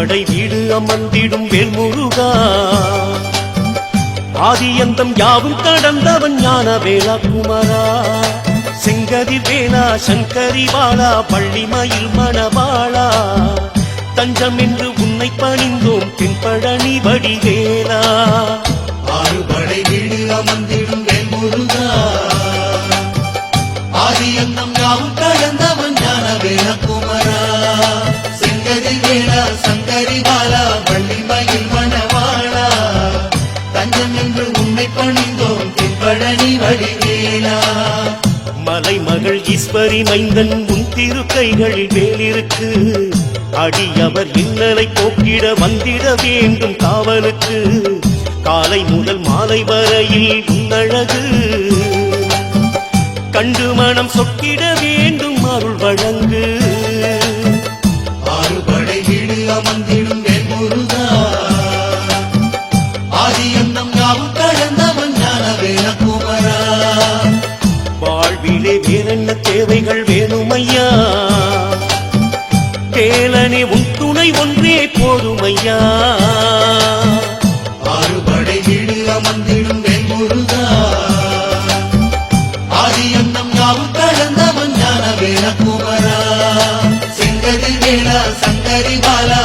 படை வீடு அமர்ந்திடும் வேல்முருகா. ஆதியந்தம் யாவும் கடந்தவன் ஞான வேளா குமரா செங்கதி வேளா சங்கரி வாழா பள்ளிமயில் மணவாளா. தஞ்சம் என்று உன்னை பணிந்தோம் தென்பழனி வடிவேலா. ஆறுபடை வீடு அமர்ந்திடும் வேல்முருகா. ஆதி ஆதியந்தம் யாவும் சங்கரி வள்ளிமயில் மணவாளா தஞ்சம் என்று உண்மை பணிந்தோம் தென்பழனி வடிவேலா மலைமகள் ஈஸ்வரி மைந்தன் உன் திருக்கைகளில் வேலிருக்கு அடியவர் இன்னலை போக்கிட வந்திட வேண்டும் காவலுக்கு. காலை முதல் மாலை வரையில் உன்னழகு கண்டு மனம் சொக்கிட வேண்டும் அருள் வழங்கு. வேறென்ன தேவைகள் வேணுமையா? கேளனே உன் துணை ஒன்றே போதுமையா? ஆறுபடை வீடு அமர்ந்திடும் வேல்முருகா. ஆதியந்தம் யாவும் கடந்தவன் ஞான செங்கதி வேளா சங்கரி பாலா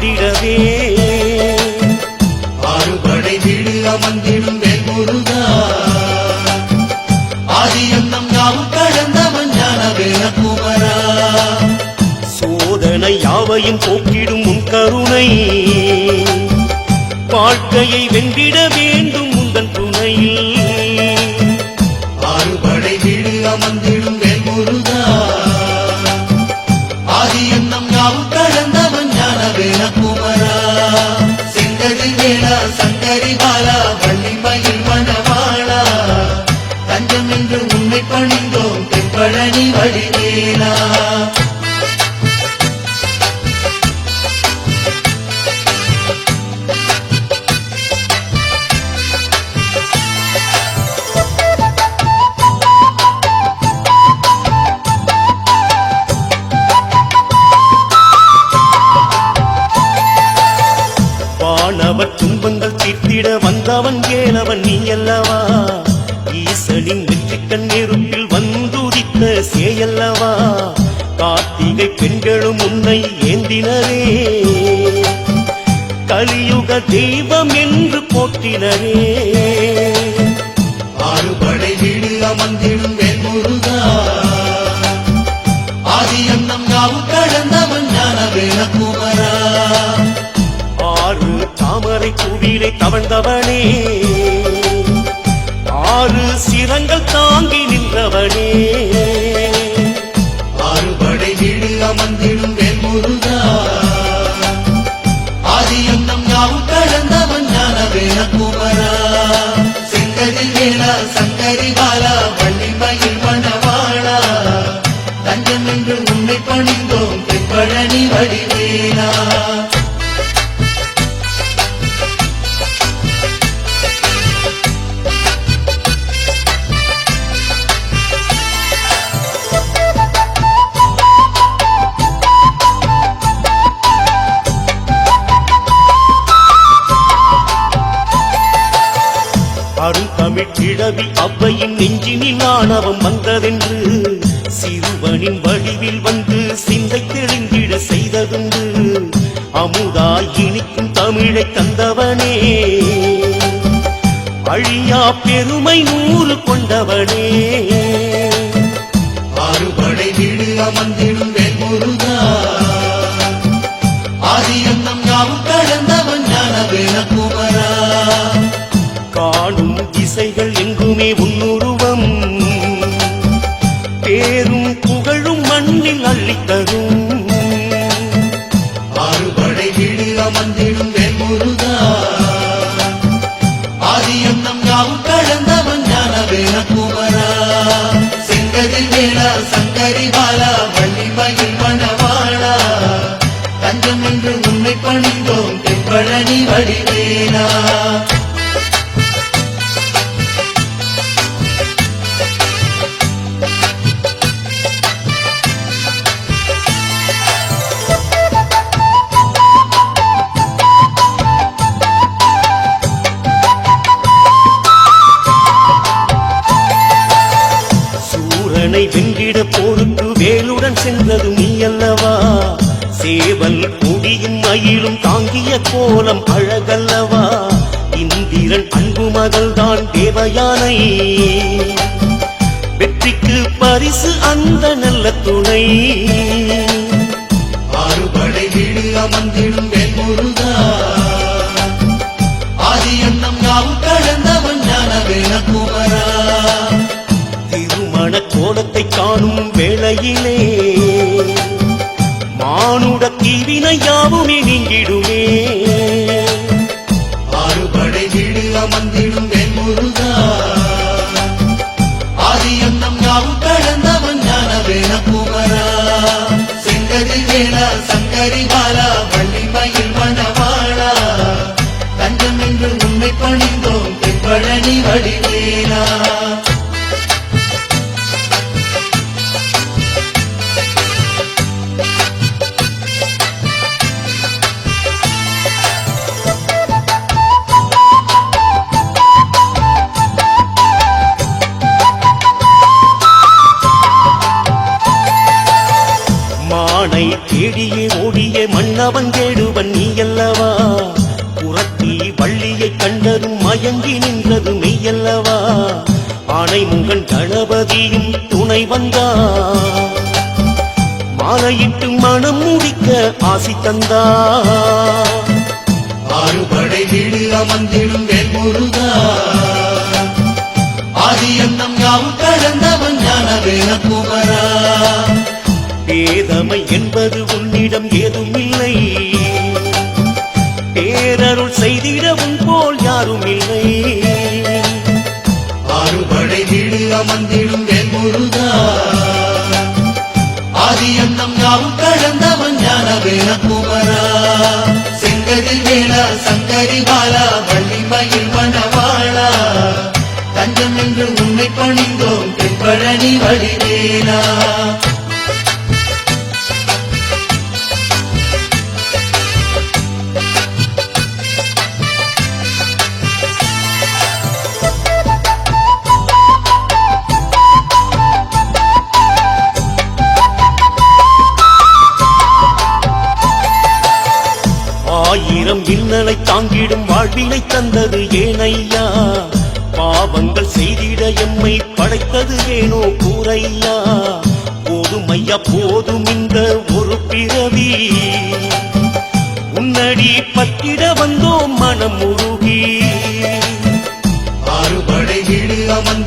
பாடிடவே. ஆறுபடை வீடு அமர்ந்திடும் வேல்முருகா. ஆதியந்தம் யாவும் கடந்தவன் ஞான வேலகுமரா சோதனை யாவையும் போக்கிடும் உன் கருணை. வாழ்க்கையை வென்றிட வேண்டும் சங்கரி பாலா வள்ளிமயில் மணவாளா. தஞ்சம் என்று உன்னை பணிந்தோம் தென்பழனி வழிவேலா அவன் கேளவன் நீ அல்லவா ஈசனின் வெற்றிக்கண் நெருப்பில் வந்துதித்த சேயல்லவா? கார்த்திகை பெண்களும் உன்னை ஏந்தினரே. கலியுக தெய்வம் என்று போற்றினரே. ஆறுபடை வீடு அமர்ந்திடும் வேல்முருகா ஆதியந்தம் யாவும் கடந்தவன் ஞான வேலகுமரா தாமரை பூவிலை தவழ்ந்தவனே. ஆறு சிரங்கள் தாங்கி நின்றவனே. ஆறு படை வீடு அமர்ந்திடும் வேல்முருகா. ஆதியந்தம் யாவும் கடந்தவன் ஞான வேலகுமரா செங்கதி வேளா சங்கரி பாலா வள்ளி மயில் மணவாளா. தஞ்சம் என்று உன்னை பணிந்தோம் தென்பழனி வடிவே. தமிழ் அவ்வையின் நெஞ்சினில் ஆணவம் வந்ததென்று சிறுவனின் வடிவில் வந்து சிந்தை தெளிந்திட செய்ததுண்டு. அமுதாய் இனிக்கும் தமிழை தந்தவனே. அழியா பெருமை நூறு கொண்டவனே. ஆறுபடை வீடு அமர்ந்திடும் வேல்முருகா. ஆதியந்தம் யாவும் திசைகள் உன்னுருவம். பேரும் புகழும் மண்ணில் அள்ளித்தரும். ஆறுபடை வீடு அமர்ந்திடும் வேல்முருகா ஆதியந்தம் யாவும் கடந்தவன் ஞான வேணகுமரா செங்கதில் வேளா சங்கரி பாலா வள்ளிமயில் மணவாளா. தஞ்சம் என்று உன்னை பணிந்தோம் தென்பழனி வடிவேலா. சூரனை வென்றிட போருக்கு வேலுடன் சென்றது நீ அல்லவா சேவல் கொடியும் மயிலும் தாங்கிய கோலம் அழகல்லவா? இந்திரன் அன்பு மகள் தான் தேவயானை. வெற்றிக்கு பரிசு அந்த நல்ல துணை. ஆறுபடை வீடு அமர்ந்திடும் வேல்முருகா காணும் வேளையிலே மானுட தீவினை யாவுமே நீங்கிடுமே ஆறுபடை வீடு அமர்ந்திடும் வேல்முருகா ஆதியந்தம் யாவும் கடந்தவன் ஞான வேணகுமரா செங்கதில் வேளா சங்கரி பாலா வள்ளிமயில் மணவாளா. தஞ்சம் என்று பணிந்தோம் ஆனை முகன் கணபதியும் துணை வந்தா மாலையிட்டு மனம் முடிக்க ஆசி தந்தா ஆறுபடை வீடு அமர்ந்திடும் வேல்முருகா ஆதி எண்ணம் யாவும் கடந்தவன் ஞான வேணகுமரா பேதமை என்பது உன்னிடம் ஏதும் இல்லை பேரருள் செய்திடவும் போல் யாரும் இல்லை அமர்ந்திடும் வேல்முருகா ஆதியந்தம் யாவும் கடந்தவன் ஞான வேணகுமரா செங்கதில் வேளா சங்கரி பாலா வள்ளிமயில் மணவாளா. தஞ்சம் என்று உன்னை பணிந்தோம் தென்பழனி வழிவேலா.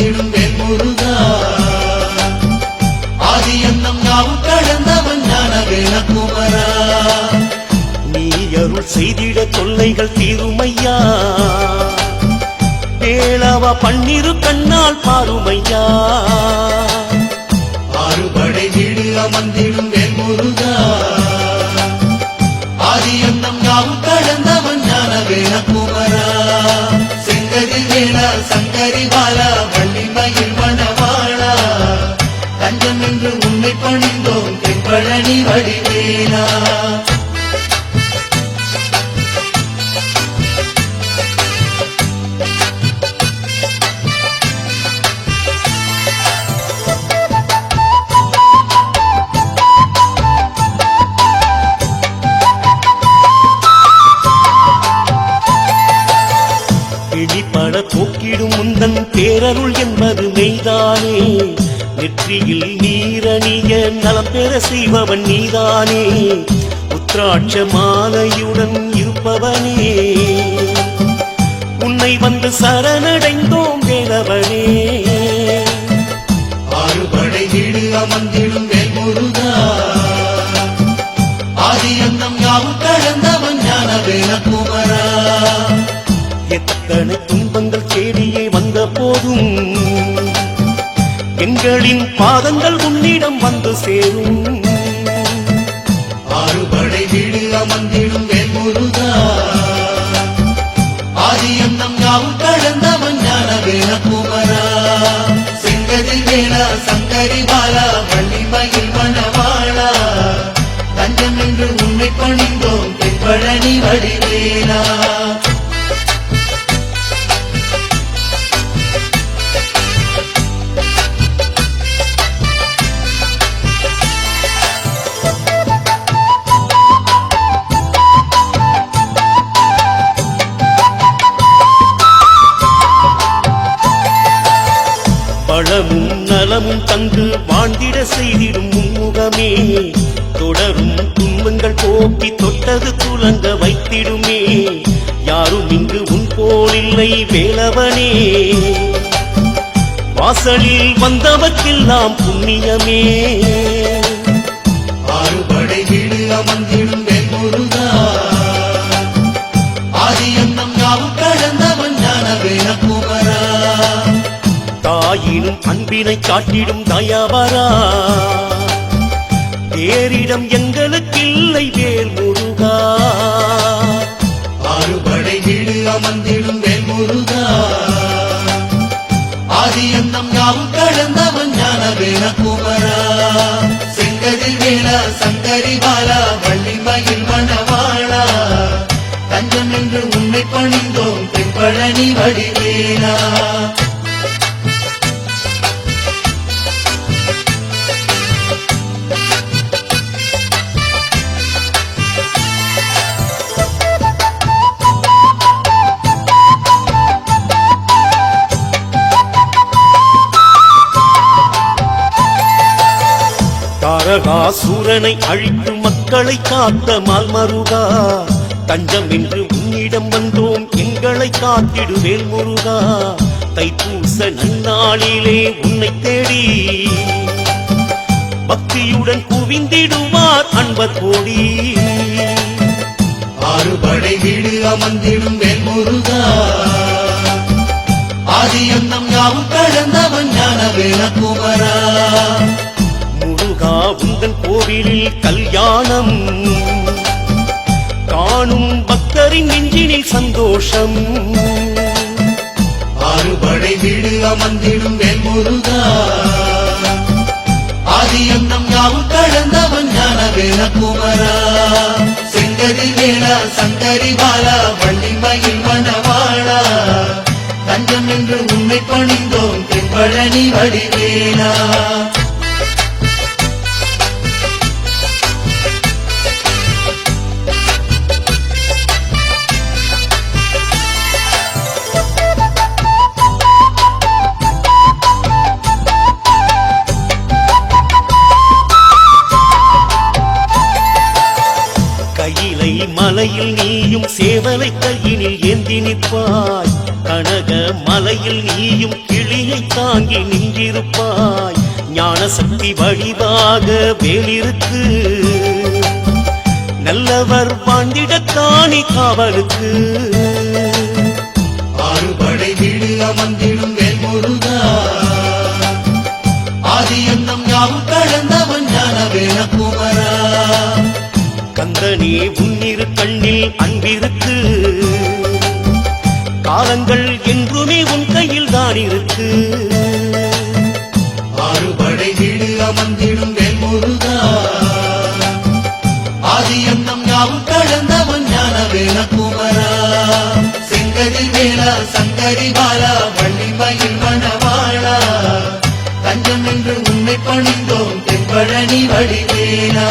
அமர்ந்திடும் வேல்முருகா ஆதியந்தம் யாவும் கடந்தவன் ஞான வேணகுமரா நீ அருள் செய்திட தொல்லைகள் தீருமையா வேளாவா பன்னிரு கண்ணால் பாருமையா ஆறுபடை வீடு அமர்ந்திடும் வெண்முருகா ஆதி எண்ணம் யாவும் கடந்தவன் ஞான வேணகுமரா செங்கதில் வேணா சங்கரி பாலா வள்ளிமயில் மணவாளா தஞ்சம் என்று உன்னை பணிந்தோம் தென்பழனி வடிவேலா. பேரருள் என்பது நெற்றியில் நீரணிய நலம் பெற செய்பவன் நீதானே. உத்ராட்ச மாலையுடன் இருப்பவனே. உன்னை வந்து சரணடைந்தோ எங்களின் பாதங்கள் உன்னிடம் வந்து சேரும். ஆறுபடை வீடு அமர்ந்திடும் வேல் முருகா ஆதியந்தம் யாவும் கடந்தவன் ஞான வேண குமரா. செங்கதில் வேணா சங்கரி பாலா வள்ளிமயில் மன பழமும் நலமும் தங்கு வாழ்ந்திட செய்திடும் முன்முகமே தொடரும் துன்பங்கள் போக்கி தொட்டது துலங்க வைத்திடுமே. யாரும் இங்கு உன் போலில்லை வேலவனே. வாசலில் வந்தவர்க்கெல்லாம் புண்ணியமே. ஆறுபடை வீடு அமர்ந்திடும் வேல் முருகா. ஆயினும் அன்பினை காட்டிடும் தயாவரா? பேரிடம் எங்களுக்கில்லை வேல் முருகா. ஆறுபடை வீடு அமர்ந்திடும் வேல் முருகா. ஆதியந்தம் யாவும் கடந்தவன் ஞான வேல குமரா. செங்கதில் வேலா சங்கரி பாலா வள்ளிமயில் மனம் தாரகாசூரனை அழித்து மக்களை காத்த மால்மருகா. தஞ்சம் என்று உன்னிடம் வந்தோம் எங்களை காத்திடுவேல் முருகா தைப்பூச நன்னாளிலே உன்னை தேடி பக்தியுடன் குவிந்திடுவார் அன்பர் கோடி. ஆறுபடை வீடு அமர்ந்திடும் வேல் முருகா ஆதியந்தம் யாவும் கடந்தவன் ஞான வேலகுமரா முருகா உந்தன் கோவிலில் கல்யாணம். காணும் பக்தரின் நெஞ்சினில் சந்தோஷம். ஆறுபடை வீடு அமர்ந்திடும் வேல் முருகா ஆதியந்தம் யாவும் கடந்தவன் ஞான வேல குமரா. செங்கதில் வேளா சங்கரி பாலா வள்ளிமயில் மணவாளா. தஞ்சம் என்று உண்மை பணிந்தோம் தென்பழனி வடிவேலா. ஏந்தி நிற்பாய். கனக மலையில் நீயும் கிளியை தாங்கி நின்றிருப்பாய். ஞான சக்தி வழிவாக வேலிருக்கு நல்லவர் வாழ்ந்திடத்தானே காவலுக்கு. ஆறுபடை வீடு அமர்ந்திடும் வேல் முருகா யாவும் கடந்தவன் ஞான வேலகுமரா கந்தனே உன்னிரு கண்ணில் அன்பிருக்கு. காலங்கள் என்றுமே உன் கையில் தான் இருக்கு. ஆறுபடை வீடு அமர்ந்திடும் வேல் முருகா ஆதியந்தம் யாவும் கடந்தவன் ஞான வேலகுமரா செங்கதில் வேளா சங்கரி பாலா வள்ளிமயில் மணவாளா. தஞ்சம் என்று உண்மை பணிந்தோம் தென்பழனி வடிவேலா.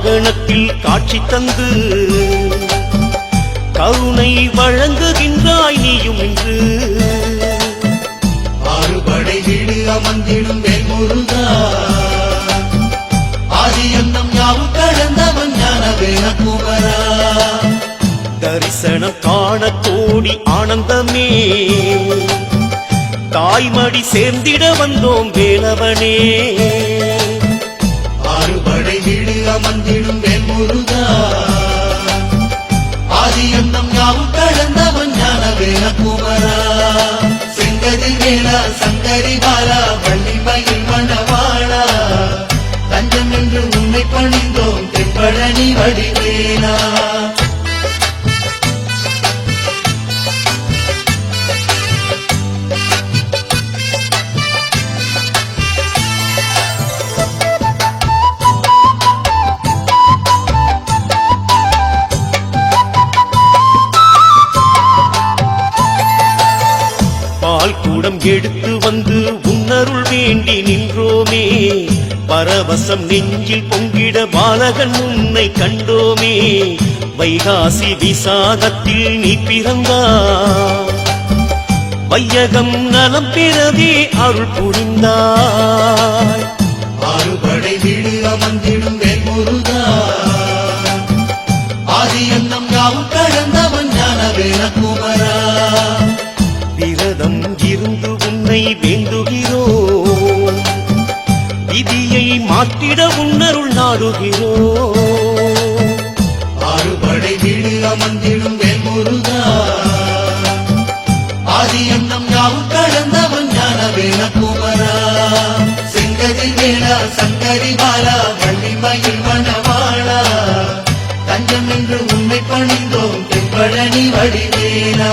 வாகனத்தில் காட்சி தந்து கருணை வழங்குகின்றாய் நீயும் இன்று. ஆறுபடை வீடு அமர்ந்திடும் வேல்முருகா ஆதி அந்தம் யாவும் கடந்தவன் ஞான வேணகுமரா தரிசனம் காண கோடி ஆனந்தமே. தாய்மடி சேர்ந்திட வந்தோம் வேலவனே. வீடு வேல்முருகா ஆதி யாவும் கடந்தவன் ஞான வேணகுமரா செங்கதி வேளா சங்கரி பாலா வள்ளிமயில் மணவாளா. தஞ்சம் என்று உன்னை பணிந்தோம் தென்பழனி வடிவேலா. எடுத்து வந்து உன்னருள் வேண்டி நின்றோமே. பரவசம் நெஞ்சில் பொங்கிட பாலகன் உன்னை கண்டோமே. வைகாசி விசாகத்தில் நீ பிறந்தா. வையகம் நலம் பிறவே அருள் புரிந்தாய். ஆறுபடை வீடு அமர்ந்திடும் உன்னை வேண்டுகிறோம். விதியை மாற்றிட உன்னருள் நாடுகிறோம். ஆறுபடை வீடு அமர்ந்திடும் வேல்முருகா ஆதி எண்ணம் யாவும் கடந்தவன் ஞான வேண குமரா. செங்கதி வேளா சங்கரி பாலா வள்ளிமயில் மணவாளா. தஞ்சம் என்று உன்னை பணிந்தோம் தென்பழனி வடிவேலா.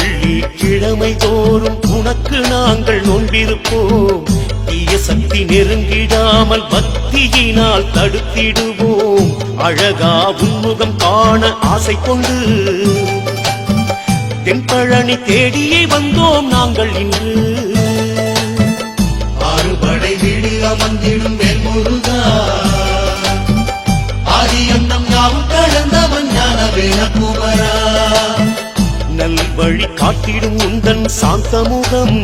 வெள்ளி கிழமை தோறும் உனக்கு நாங்கள் நோன்பிருப்போம் தீய சக்தி நெருங்கிடாமல் பக்தியினால் தடுத்திடுவோம். அழகா உன்முகம் காண ஆசை கொண்டு தென்பழனி தேடியே வந்தோம் நாங்கள் இன்று. ஆறுபடை வீடு அமர்ந்திடும் வேல்முருகா. ஆதி அன்னம் யாவும் கடந்தவன் ஞான வேண குமரா நல் வழி காட்டிடும் உந்தன் சாந்தமுகம்.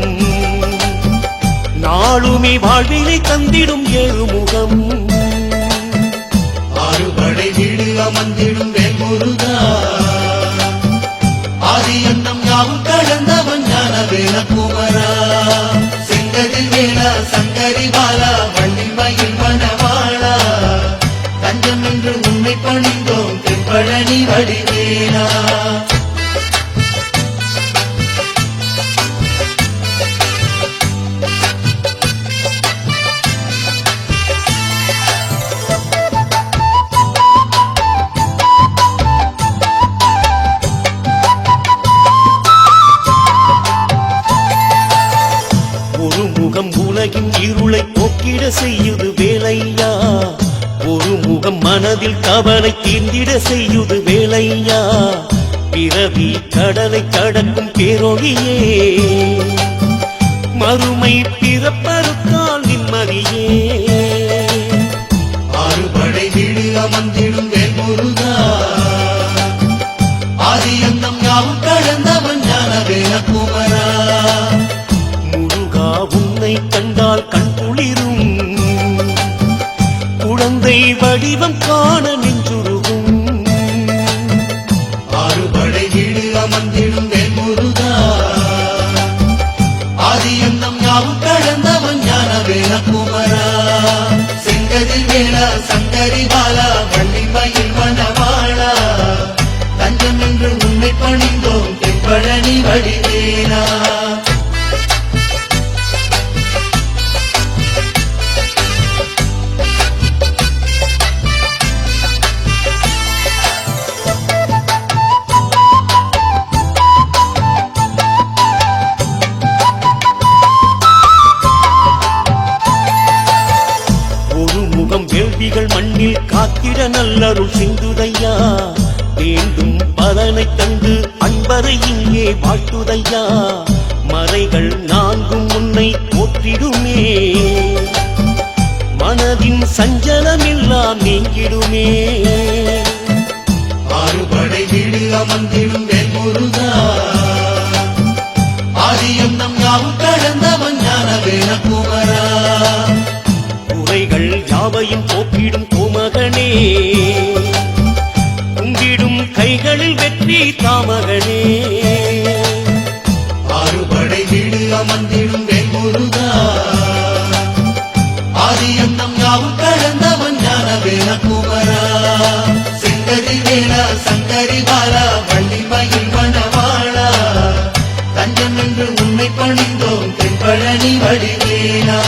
நாளுமே வாழ்வினை தந்திடும் ஏழுமுகம். ஆறுபடை வீடு அமர்ந்திடும் வேல்முருகா. ஆதி அன்னம் யாவும் கடந்தவன் ஞான வேணகுமரா செங்கதில் வேலா சங்கரி பாலா வள்ளிமயில் பிறவி கடலை கடக்கும் பேரொழியே. மறுமை பிறப்பறுத்தால் நிம்மதியே. ஆறுபடை வீடு அமர்ந்திடும் வேல்முருகா. ஆதி அந்தம் யாவும் கடந்தவன் ஞான வேணகுமரா முருகா உன்னை கண்டால் கண் குளிரும். குழந்தை வடிவம் காண வேளா சங்கரி பாலா வள்ளிமயில் மனவாளா தஞ்சம் என்று உன்னை பணிந்தோம் தென்பழனி வடிவேலா. நல்லருள் சிந்துதையா வேண்டும் பலனை தந்து அன்பரை இங்கே வாழ்த்துதையா? மறைகள் நான்கும் உன்னை போற்றிடுமே. மனதின் சஞ்சலமெல்லாம் நீங்கிடுமே. ஆறுபடை வீடு அமர்ந்திடும் முருகா. ஆதியம் நம் யாவும் கடந்தவன் குறைகள் யாவையும் போக்கிடும் கோமகனே. தாமகனே ஆறுபடை வீடு அமர்ந்திடும் வேல் முருகா ஆதியம் யாவும் கடந்தவன் ஞான வேல குமரா. செங்கரி வேல சங்கரி பாலா வள்ளி மயில் மணவாளா. தஞ்சம் என்று உண்மை பணிந்தோம் தென்பழனி வடிவேலா.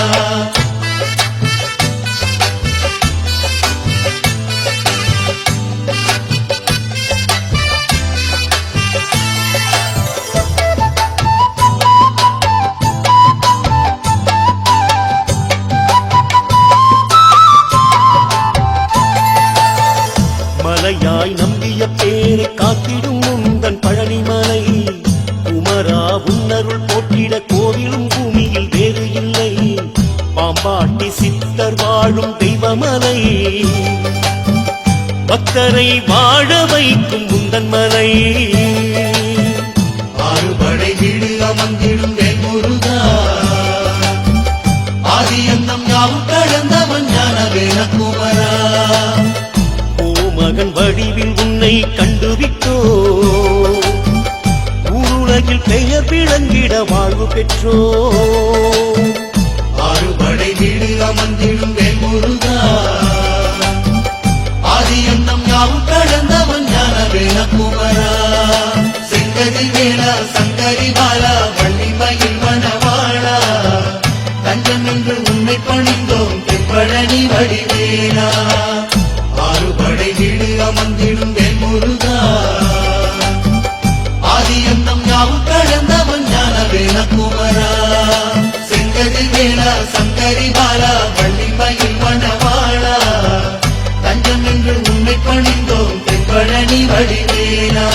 பக்தரை வாழ வைக்கும் உந்தன் மலை. ஆறுபடை வீடு அமர்ந்திடும் முருகா. ஆதியம் நம் யாவும் கடந்தவன் ஞான வேணக்குமரா மகன் வடிவில் உன்னை கண்டுவிட்டோ. ஊருலகில் பெயர் விளங்கிட வாழ்வு பெற்றோ. ஆறுபடை வீடு அமர்ந்திடும் முருகா. ஆதியம் நம் யாவும் கடந்தவன் ஞான வேண குமரா செங்கதி வேளா சங்கரி பாலா வள்ளிமையில் மணவாளா தஞ்சம் என்று உண்மை பணிந்தோம் தென்பழனி வடிவேலா ஆறுபடை வீடு அமர்ந்திடும் வேல் முருகா ஆதியம் யாவும் கடந்தவன் ஞான வேண குமரா செங்கதி வேளா சங்கரி பாலா வள்ளிமையில் மணவாளா என்று உண்மை பணிந்தோம் தென்பழனி வடிவேலா